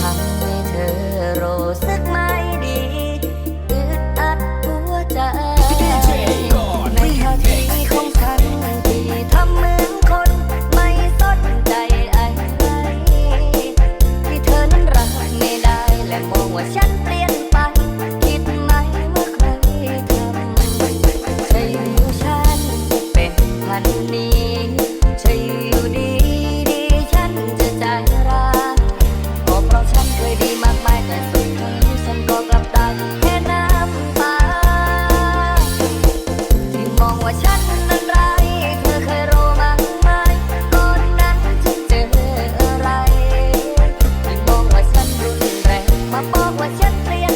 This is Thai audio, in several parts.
ทำให้เธอรู้สึกไม่ดีอึดอัดหัวใจในท่าทีของฉันที่ทำเหมือนคนไม่สนใจอะไรที่เธอนั้นรักไม่ได้และมองว่าฉันเป็น playing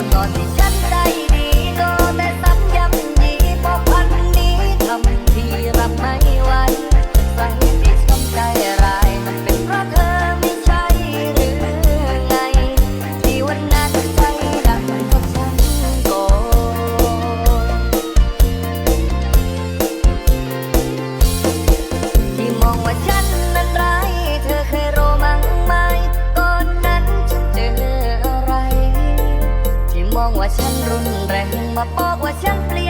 อนตอนที่ฉัน ฉันรุนแรงมาบอกว่าฉันเปลี่ยน